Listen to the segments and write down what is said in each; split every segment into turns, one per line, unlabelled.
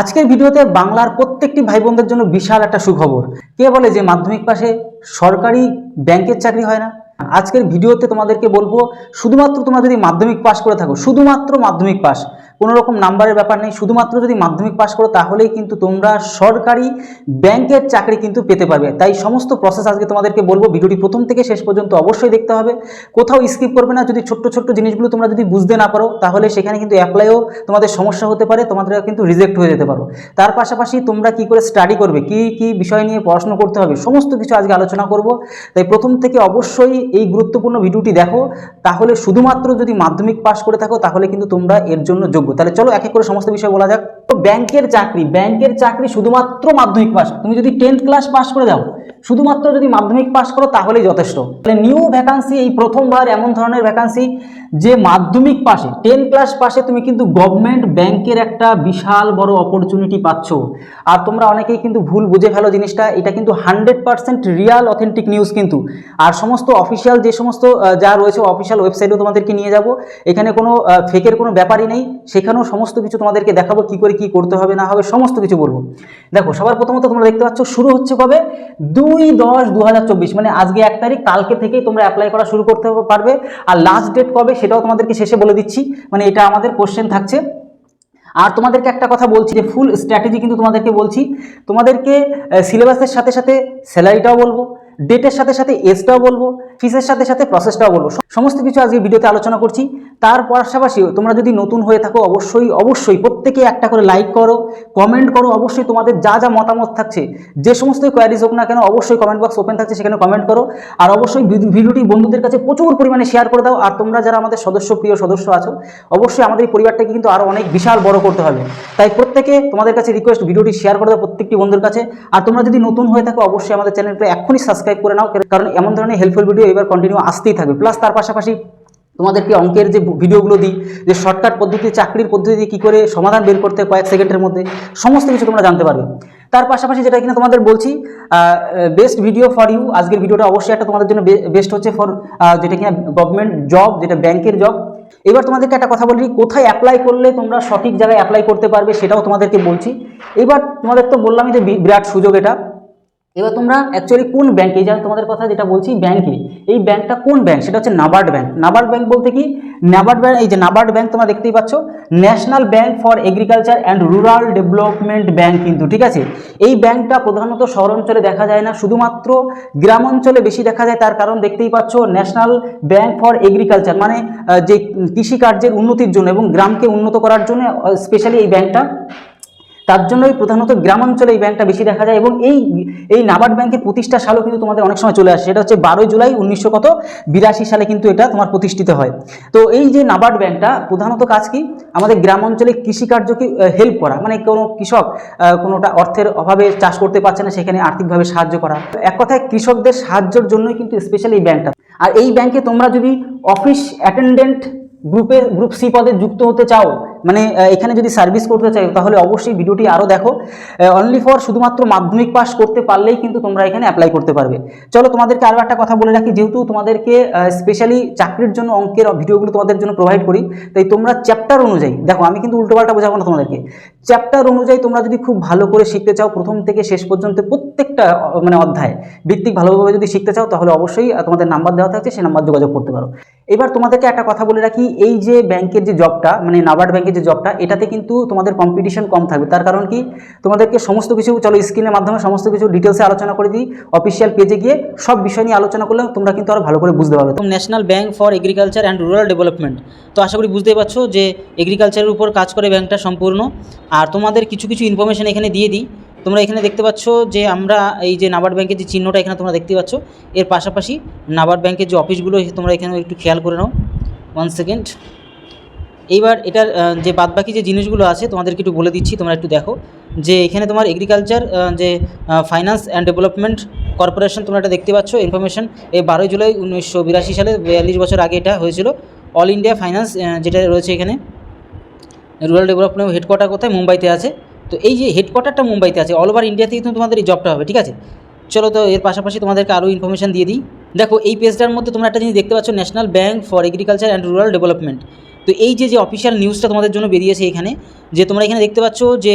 আজকের ভিডিওতে বাংলার প্রত্যেকটি ভাই বোনদের জন্য বিশাল একটা সুখবর। কে বলে যে মাধ্যমিক পাশে সরকারি ব্যাংকের চাকরি হয় না? আজকের ভিডিওতে তোমাদেরকে বলব, শুধুমাত্র তোমরা যদি মাধ্যমিক পাশ করে থাকো, শুধুমাত্র মাধ্যমিক পাস কোনো রকম নাম্বারের ব্যাপার নেই। শুধুমাত্র যদি মাধ্যমিক পাশ করো, তাহলেই কিন্তু তোমরা সরকারি ব্যাংকের চাকরি কিন্তু পেতে পারবে। তাই সমস্ত প্রসেস আজকে তোমাদেরকে বলব। ভিডিওটি প্রথম থেকে শেষ পর্যন্ত অবশ্যই দেখতে হবে। কোথাও স্কিপ করবে না। যদি ছোট্ট ছোট্ট জিনিসগুলো তোমরা যদি বুঝতে না পারো, তাহলে সেখানে কিন্তু অ্যাপ্লাইও তোমাদের সমস্যা হতে পারে। তোমাদের কিন্তু রিজেক্ট হয়ে যেতে পারো। তার পাশাপাশি তোমরা কি করে স্টাডি করবে? কি কি বিষয় নিয়ে পড়াশোনা করতে হবে? সমস্ত কিছু আজকে আলোচনা করব। তাই প্রথম থেকে অবশ্যই এই গুরুত্বপূর্ণ ভিডিওটি দেখো। তাহলে শুধুমাত্র যদি মাধ্যমিক পাশ করে থাকো, তাহলে কিন্তু তোমরা এর জন্য যোগ্য তাহলে চলো এক এক করে সমস্ত বিষয় বলা যাক। তো ব্যাংকের চাকরি ব্যাংকের চাকরি শুধুমাত্র মাধ্যমিক পাস তুমি যদি টেন্থ ক্লাস পাস করে যাও শুধুমাত্র যদি মাধ্যমিক পাস করো, তাহলেই যথেষ্ট। তাহলে নিউ ভ্যাকান্সি এই প্রথমবার এমন ধরনের ভ্যাকান্সি যে মাধ্যমিক পাশে টেন ক্লাস পাশে তুমি কিন্তু গভর্নমেন্ট ব্যাংকের একটা বিশাল বড় অপরচুনিটি পাচ্ছ। আর তোমরা অনেকেই কিন্তু ভুল বুঝে ফেলো জিনিসটা, এটা কিন্তু hundred percent real authentic news কিন্তু। আর সমস্ত অফিসিয়াল যে সমস্ত যা রয়েছে অফিসিয়াল ওয়েবসাইটেও তোমাদেরকে নিয়ে যাব। এখানে কোনো ফেকের কোনো ব্যাপারই নেই। সেখানেও সমস্ত কিছু তোমাদেরকে দেখাবো, কি করে কি করতে হবে, না হবে, সমস্ত কিছু বলব। দেখো, সবার প্রথমত তোমরা দেখতে পাচ্ছ, শুরু হচ্ছে কবে? দুই দশ দু মানে আজকে এক তারিখ, কালকে থেকেই তোমরা অ্যাপ্লাই করা শুরু করতে পারবে। আর লাস্ট ডেট কবে, সেটাও তোমাদেরকে শেষে বলে দিচ্ছি। মানে এটা আমাদের কোশ্চেন থাকছে। আর তোমাদেরকে একটা কথা বলছি, যে ফুল স্ট্র্যাটেজি কিন্তু তোমাদেরকে বলছি। তোমাদেরকে সিলেবাসের সাথে সাথে স্যালারিটাও বলব ডেটের সাথে সাথে এজটাও বলব। ফিসের সাথে সাথে প্রসেসটাও বলব। সমস্ত কিছু আজকে ভিডিওতে আলোচনা করছি। তার পাশাপাশি তোমরা যদি নতুন হয়ে থাকো, অবশ্যই অবশ্যই প্রত্যেকে একটা করে লাইক করো কমেন্ট করো, অবশ্যই তোমাদের যা যা মতামত থাকছে, যে সমস্ত কোয়ারিজ হোক না কেন, অবশ্যই কমেন্ট বক্স ওপেন থাকছে, সেখানে কমেন্ট করো। আর অবশ্যই ভিডি- ভিডিওটি বন্ধুদের কাছে প্রচুর পরিমাণে শেয়ার করে দাও। আর তোমরা যারা আমাদের সদস্য, প্রিয় সদস্য আছো, অবশ্যই আমাদের এই পরিবারটাকে কিন্তু আরও অনেক বিশাল বড় করতে হবে। তাই প্রত্যেকে তোমাদের কাছে রিকোয়েস্ট ভিডিওটি শেয়ার করে দাও প্রত্যেকটি বন্ধুর কাছে। আর তোমরা যদি নতুন হয়ে থাকো, অবশ্যই আমাদের চ্যানেলটা এখনই সাবস্ক্রাইব করে নাও। কারণ এমন ধরনের হেল্পফুল ভিডিও এবার কন্টিনিউ আসতেই থাকবে। প্লাস তার পাশাপাশি তোমাদেরকে অঙ্কের যে ভিডিওগুলো দিই, যে শর্টকাট পদ্ধতি, চাকরির পদ্ধতি কী করে সমাধান বের করতে কয়েক সেকেন্ডের মধ্যে, সমস্ত কিছু তোমরা জানতে পারবে। তার পাশাপাশি যেটা কিনা তোমাদের বলছি বেস্ট ভিডিও ফর ইউ আজকের ভিডিওটা অবশ্যই একটা তোমাদের জন্য বেস্ট হচ্ছে ফর যেটা কিনা গভর্নমেন্ট জব যেটা ব্যাংকের জব এবার তোমাদেরকে একটা কথা বলি কোথায় অ্যাপ্লাই করলে তোমরা সঠিক জায়গায় অ্যাপ্লাই করতে পারবে সেটাও তোমাদেরকে বলছি। এবার তোমাদের তো বললামই যে বিরাট সুযোগ এটা। এবার তোমরা অ্যাকচুয়ালি কোন ব্যাংকে যে তোমাদের কথা যেটা বলছি ব্যাংকে এই। ব্যাংকটা কোন ব্যাংক সেটা হচ্ছে নাবার্ড ব্যাংক নাবার্ড ব্যাংক বলতে কি? নাবার্ড ব্যাংক এই যে নাবার্ড ব্যাংক তোমরা দেখতেই পাচ্ছ national bank for agriculture and rural development bank কিন্তু, ঠিক আছে? এই ব্যাংকটা প্রধানত শহর অঞ্চলে দেখা যায় না, শুধুমাত্র গ্রাম অঞ্চলে বেশি দেখা যায়, তার কারণ দেখতেই পাচ্ছ ন্যাশনাল ব্যাংক ফর এগ্রিকালচার মানে যে কৃষিকার্যের উন্নতির জন্য এবং গ্রামকে উন্নত করার জন্য স্পেশালি এই ব্যাংকটা তার জন্যই প্রধানত গ্রামাঞ্চলে এই ব্যাংকটা বেশি দেখা যায় এবং এই এই নাবার্ড ব্যাংকের প্রতিষ্ঠা সালও কিন্তু তোমাদের অনেক সময় চলে আসে। সেটা হচ্ছে বারোই জুলাই উনিশশো কত? বিরাশি সালে কিন্তু এটা তোমার প্রতিষ্ঠিত হয়। তো এই যে নাবার্ড ব্যাংকটা, প্রধানত কাজ কি? আমাদের গ্রাম অঞ্চলে কৃষিকার্যকে হেল্প করা। মানে কোনো কৃষক কোনোটা অর্থের অভাবে চাষ করতে পারছে না, সেখানে আর্থিকভাবে সাহায্য করা। এক কথায় কৃষকদের সাহায্যের জন্যই কিন্তু স্পেশালি এই ব্যাংকটা। আর এই ব্যাংকে তোমরা যদি অফিস অ্যাটেন্ডেন্ট গ্রুপে গ্রুপ সি পদে যুক্ত হতে চাও মানে এখানে যদি সার্ভিস করতে চাই তাহলে অবশ্যই ভিডিওটি আরও দেখো। অনলি ফর শুধুমাত্র মাধ্যমিক পাস করতে পারলেই কিন্তু তোমরা এখানে অ্যাপ্লাই করতে পারবে। চলো, তোমাদেরকে আরও একটা কথা বলে রাখি, যেহেতু তোমাদেরকে স্পেশালি চাকরির জন্য অঙ্কের ভিডিওগুলো তোমাদের জন্য প্রোভাইড করি, তাই তোমরা চ্যাপ্টার অনুযায়ী, দেখো, আমি কিন্তু উল্টোপাল্টা বোঝাবো না তোমাদেরকে চ্যাপ্টার অনুযায়ী তোমরা যদি খুব ভালো করে শিখতে চাও, প্রথম থেকে শেষ পর্যন্ত প্রত্যেকটা মানে অধ্যায় ভিত্তিক ভালোভাবে যদি শিখতে চাও, তাহলে অবশ্যই তোমাদের নাম্বার দেওয়া থাকছে, সেই নাম্বার যোগাযোগ করতে পারো। এবার তোমাদেরকে একটা কথা বলে রাখি, এই যে ব্যাংকের যে জবটা মানে নাবার্ড ব্যাংকের যে জবটা এটাতে কিন্তু তোমাদের কম্পিটিশন কম থাকবে। তার কারণ কি? তোমাদেরকে সমস্ত কিছু, চলো স্ক্রিনের মাধ্যমে সমস্ত কিছু ডিটেলসে আলোচনা করে দিই। অফিসিয়াল পেজে গিয়ে সব বিষয় নিয়ে আলোচনা করলে তোমরা কিন্তু আরও ভালো করে বুঝতে পারবে। National bank for agriculture and rural development তো আশা করি বুঝতেই পারছ যে এগ্রিকালচারের উপর কাজ করে ব্যাংকটা সম্পূর্ণ। আর তোমাদের কিছু কিছু ইনফরমেশন এখানে দিয়ে দিই। তোমরা এখানে দেখতে পাচ্ছ যে আমরা এই যে নাবার্ড ব্যাংকের যে চিহ্নটা এখানে তোমরা দেখতে পাচ্ছ, এর পাশাপাশি নাবার্ড ব্যাংকের যে অফিসগুলো তোমরা এখানে একটু খেয়াল করে নাও। ওয়ান সেকেন্ড এইবার এটার যে বাদবাকি যে জিনিসগুলো আছে, তোমাদেরকে একটু বলে দিচ্ছি, তোমরা একটু দেখো। যে এখানে তোমার এগ্রিকালচার যে ফাইন্যান্স অ্যান্ড ডেভেলপমেন্ট কর্পোরেশন তোমরা এটা দেখতে পাচ্ছ ইনফরমেশন এই বারোই জুলাই উনিশশো বিরাশি সালে বিয়াল্লিশ বছর আগে এটা হয়েছিল। অল ইন্ডিয়া ফাইন্যান্স যেটা রয়েছে এখানে। রুরাল ডেভেলপমেন্ট হেডকোয়ার্টার কোথায়? মুম্বাইতে আছে। তো এই যে হেডকোয়ার্টারটা মুম্বাইতে আছে অল ওভার ইন্ডিয়াতেই কিন্তু তোমাদের এই জবটা হবে, ঠিক আছে? চলো তো এর পাশাপাশি তোমাদেরকে আরও ইনফরমেশন দিয়ে দিই। দেখো, এই পেজটার মধ্যে তোমরা একটা জিনিস দেখতে পাচ্ছ national bank for agriculture and rural development তো এই যে যে অফিসিয়াল নিউজটা তোমাদের জন্য বেরিয়েছে এখানে, যে তোমরা এখানে দেখতে পাচ্ছ যে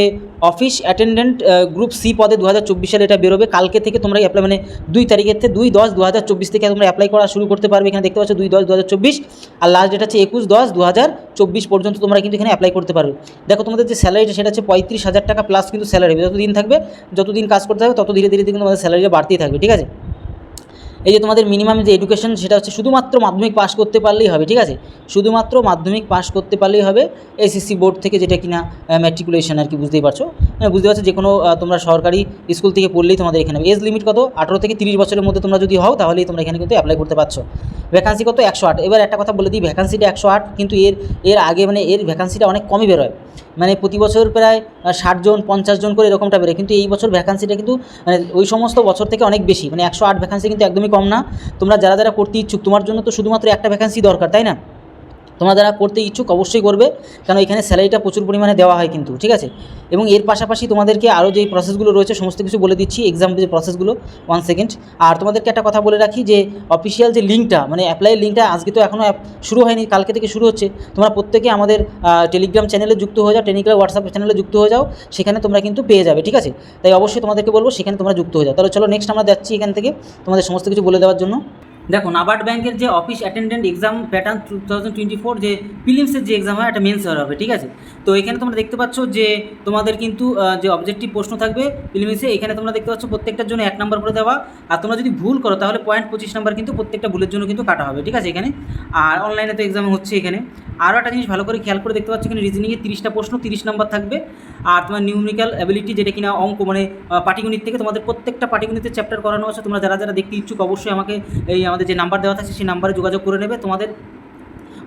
অফিস অ্যাটেন্ডেন্ট গ্রুপ সি পদে দু হাজার চব্বিশ সালে এটা বেরোবে। কালকে থেকে তোমরা অ্যাপ্লাই মানে দুই তারিখের থেকে দুই দশ দু থেকে তোমরা অ্যাপ্লাই করা শুরু করতে পারবে। এখানে দেখতে পাচ্ছ দুই দশ দু আর লাস্ট ডেট হচ্ছে একুশ দশ দু পর্যন্ত তোমরা কিন্তু এখানে অ্যাপ্লাই করতে পারবে। দেখো তোমাদের যে স্যালারিটা সেটা হচ্ছে পঁয়ত্রিশ হাজার টাকা প্লাস কিন্তু স্যালারি যত দিন থাকবে, যতদিন কাজ করতে থাকবে, তত ধীরে ধীরে কিন্তু তোমাদের স্যালারিটা বাড়তেই থাকবে। ঠিক আছে? এই যে তোমাদের মিনিমাম যে এডুকেশন সেটা হচ্ছে শুধুমাত্র মাধ্যমিক পাস করতে পারলেই হবে, ঠিক আছে? শুধুমাত্র মাধ্যমিক পাস করতে পারলেই হবে এসএসসি বোর্ড থেকে যেটা কিনা ম্যাট্রিকুলেশন আর কি, বুঝতেই পারছ? মানে বুঝতে পারছ যে কোনো তোমরা সরকারি স্কুল থেকে পড়লেই তোমাদের এখানে এজ লিমিট কত? আঠেরো থেকে তিরিশ বছরের মধ্যে তোমরা যদি হও, তাহলেই তোমরা এখানে কিন্তু অ্যাপ্লাই করতে পারছ। ভ্যাকান্সি কত? একশো আট। এবার একটা কথা বলে দিই ভ্যাকান্সিটা একশো আট, কিন্তু এর এর আগে মানে এর ভ্যাকান্সিটা অনেক কমই বেরোয়। মানে প্রতি বছর প্রায় ষাট জন, পঞ্চাশ জন করে এরকমটা বেরোয়। কিন্তু এই বছর ভ্যাকান্সিটা কিন্তু মানে ওই সমস্ত বছর থেকে অনেক বেশি। মানে একশো আট ভ্যাকান্সি কিন্তু একদমই কম না। তোমরা যারা যারা করতে ইচ্ছুক, তোমার জন্য তো শুধুমাত্র একটা ভ্যাকান্সি দরকার, তাই না? তোমরা যারা করতে ইচ্ছুক অবশ্যই করবে কারণ এখানে স্যালারিটা প্রচুর পরিমাণে দেওয়া হয় কিন্তু, ঠিক আছে? এবং এর পাশাপাশি তোমাদেরকে আরও যে প্রসেসগুলো রয়েছে, সমস্ত কিছু বলে দিচ্ছি এক্সাম যে প্রসেসগুলো ওয়ান সেকেন্ড আর তোমাদেরকে একটা কথা বলে রাখি যে অফিসিয়াল যে লিঙ্কটা মানে অ্যাপ্লাইয়ের লিঙ্কটা আজকে তো এখনও শুরু হয়নি, কালকে থেকে শুরু হচ্ছে। তোমরা প্রত্যেকে আমাদের টেলিগ্রাম চ্যানেলে যুক্ত হয়ে যাও টেলিগ্রাম হোয়াটসঅ্যাপ চ্যানেলে যুক্ত হয়ে যাও, সেখানে তোমরা কিন্তু পেয়ে যাবে, ঠিক আছে? তাই অবশ্যই তোমাদেরকে বলব, সেখানে তোমরা যুক্ত হয়ে যাও। তাহলে চলো নেক্সট আমরা যাচ্ছি এখান থেকে তোমাদের সমস্ত কিছু বলে দেওয়ার জন্য। দেখো নাবার্ড ব্যাংকের যে office attendant exam pattern two thousand twenty four যে ফিলিমসের যে এক্সাম হয় একটা মেন্স হবে, ঠিক আছে? তো এখানে তোমরা দেখতে পাচ্ছ যে তোমাদের কিন্তু যে অবজেক্টিভ প্রশ্ন থাকবে ফিলিমসে এখানে তোমরা দেখতে পাচ্ছ প্রত্যেকটার জন্য এক নম্বর করে দেওয়া। আর তোমরা যদি ভুল করো, তাহলে পয়েন্ট পঁচিশ নাম্বার কিন্তু প্রত্যেকটা ভুলের জন্য কিন্তু কাটা হবে, ঠিক আছে এখানে? আর অনলাইনে তো এক্সাম হচ্ছে এখানে। আরও একটা জিনিস ভালো করে খেয়াল করে দেখতে পাচ্ছ, এখানে রিজনিংয়ে তিরিশটা প্রশ্ন, তিরিশ নম্বর থাকবে। আর তোমার নিউমেরিক্যাল অ্যাবিলিটি যেটা কিনা অঙ্ক মানে পাটিগণিত থেকে তোমাদের প্রত্যেকটা পাটিগণিতের চ্যাপ্টার করানো আছে, তোমরা যারা যারা দেখতে ইচ্ছুক অবশ্যই আমাকে এই, আমাদের যে নাম্বার দেওয়া থাকছে সেই নাম্বারে যোগাযোগ করে নেবে। তোমাদের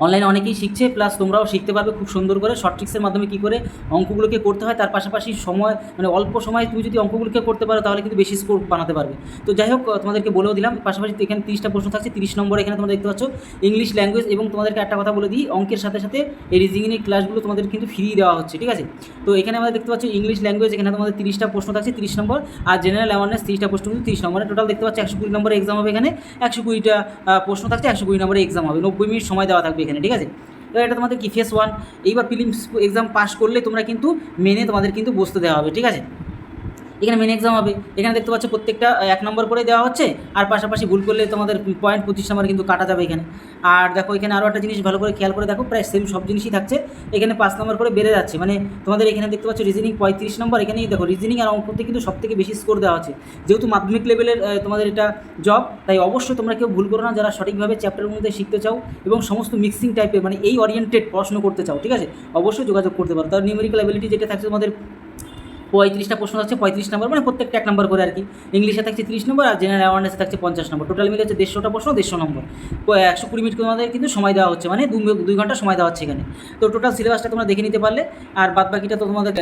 অনলাইনে অনেকেই শিখছে প্লাস তোমরাও শিখতে পারবে খুব সুন্দর করে। শর্ট ট্রিক্সের মাধ্যমে কী করে অঙ্কগুলোকে করতে হয়, তার পাশাপাশি সময় মানে অল্প সময় তুমি যদি অঙ্কগুলোকে করতে পারো, তাহলে কিন্তু বেশি স্কোর বানাতে পারবে। তো যাই হোক তোমাদেরকে বলেও দিলাম, পাশাপাশি এখানে তিরিশটা প্রশ্ন থাকছে, তিরিশ নম্বর এখানে তোমরা দেখতে পাচ্ছ ইংলিশ ল্যাঙ্গুয়েজ এবং তোমাদেরকে একটা কথা বলে দিই, অঙ্কের সাথে সাথে এই রিজিংয়ের ক্লাসগুলো তোমাদের কিন্তু ফ্রি দেওয়া হচ্ছে, ঠিক আছে? তো এখানে আমরা দেখতে পাচ্ছি ইংলিশ ল্যাঙ্গুয়েজ এখানে তোমাদের তিরিশটা প্রশ্ন থাকছে, তিরিশ নম্বর, আর জেনারেল অ্যাওয়ারনেস তিরিশটা প্রশ্ন কিন্তু তিরিশ নম্বরে। টোটাল দেখতে পাচ্ছি একশো কুড়ি নম্বরের এক্সাম হবে এখানে, একশো কুড়িটা প্রশ্ন থাকছে, একশো কুড়ি নম্বরের এক্সাম হবে। নব্বই মিনিট সময় দেওয়া থাকবে ঠিক আছে? এবার এটা তোমাদের কি ফেস ওয়ান এইবার প্রিলিমস এক্সাম পাস করলে তোমরা কিন্তু মেনে তোমাদের কিন্তু বসতে দেওয়া হবে, ঠিক আছে? এখানে মেন এক্সাম হবে। এখানে দেখতে পাচ্ছ প্রত্যেকটা এক নম্বর করে দেওয়া হচ্ছে, আর পাশাপাশি ভুল করলে তোমাদের পয়েন্ট পঁচিশ নম্বর কিন্তু কাটা যাবে এখানে। আর দেখো, এখানে আরও একটা জিনিস ভালো করে খেয়াল করে দেখো, প্রায় সেম সব জিনিসই থাকছে। এখানে পাঁচ নম্বর করে বেড়ে যাচ্ছে। মানে তোমাদের এখানে দেখতে পাচ্ছ রিজনিং পঁয়ত্রিশ নম্বর এখানেই দেখো রিজনিং আর অঙ্কতে কিন্তু সব থেকে বেশি স্কোর দেওয়া আছে। যেহেতু মাধ্যমিক লেভেলের তোমাদের এটা জব তাই অবশ্যই তোমরা কেউ ভুল করো না, যারা সঠিকভাবে চ্যাপ্টারের মধ্যে শিখতে চাও এবং সমস্ত মিক্সিং টাইপের মানে এই ওরিয়েন্টেড পড়াশোনা করতে চাও, ঠিক আছে? অবশ্যই যোগাযোগ করতে পারো। তার নিউমেরিক্যাল অ্যাবিলিটি যেটা থাকছে তোমাদের পঁয়ত্রিশটা প্রশ্ন থাকছে পঁয়ত্রিশ নম্বর মানে প্রত্যেকটা এক নম্বর করে আর কি। ইংলিশে থাকছে তিরিশ নম্বর আর জেনারেল অ্যাওয়ারনেসে থাকছে পঞ্চাশ নম্বর। টোটাল মিলে হচ্ছে দেড়শোটা প্রশ্ন, দেড়শো নম্বর। একশো কুড়ি মিনিট তোমাদের কিন্তু সময় দেওয়া হচ্ছে মানে দুই ঘণ্টা সময় দেওয়া হচ্ছে এখানে। তো টোটাল সিলেবাসটা তোমরা দেখে নিতে পারলে, আর বাদ বাকিটা তো তোমাদের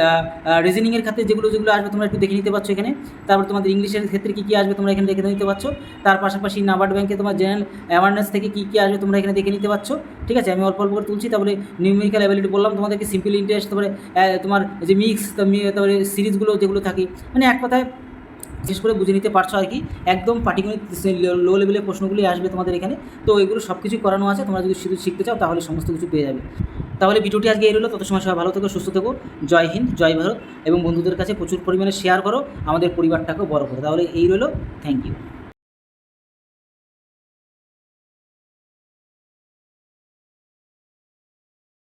রিজনিংয়ের ক্ষেত্রে যেগুলো যেগুলো আসবে তোমরা একটু দেখে নিতে পারছ এখানে। তারপর তোমাদের ইংলিশের ক্ষেত্রে কী কী আসবে তোমরা এখানে দেখে নিতে পারছ। তার পাশাপাশি নাবার্ড ব্যাংকে তোমার জেনারেল অ্যাওয়ারনেস থেকে কী কী আসবে তোমরা এখানে দেখে নিতে পারছ। ঠিক আছে? আমি অল্প অল্প করে তুলছি, তারপরে নিউমেরিক্যাল অ্যাবিলিটি বললাম তোমাদেরকে সিম্পল ইন্টারেস্ট তারপরে তোমার যে মিক্স তারপরে সিরিজগুলো যেগুলো থাকে মানে এক কথায় বিশেষ করে বুঝে নিতে পারছ আর কি, একদম পাটিগণিত লো লেভেলের প্রশ্নগুলি আসবে তোমাদের এখানে। তো এগুলো সব কিছু করানো আছে, তোমরা যদি শুধু শিখতে চাও তাহলে সমস্ত কিছু পেয়ে যাবে। তাহলে ভিডিওটি আজকে এই রইল, তত সময় সবাই ভালো থেকো, সুস্থ থেকো, জয় হিন্দ, জয় ভারত। এবং বন্ধুদের কাছে প্রচুর পরিমাণে শেয়ার করো, আমাদের পরিবারটাকেও বড় করো। তাহলে এই রইল থ্যাংক ইউ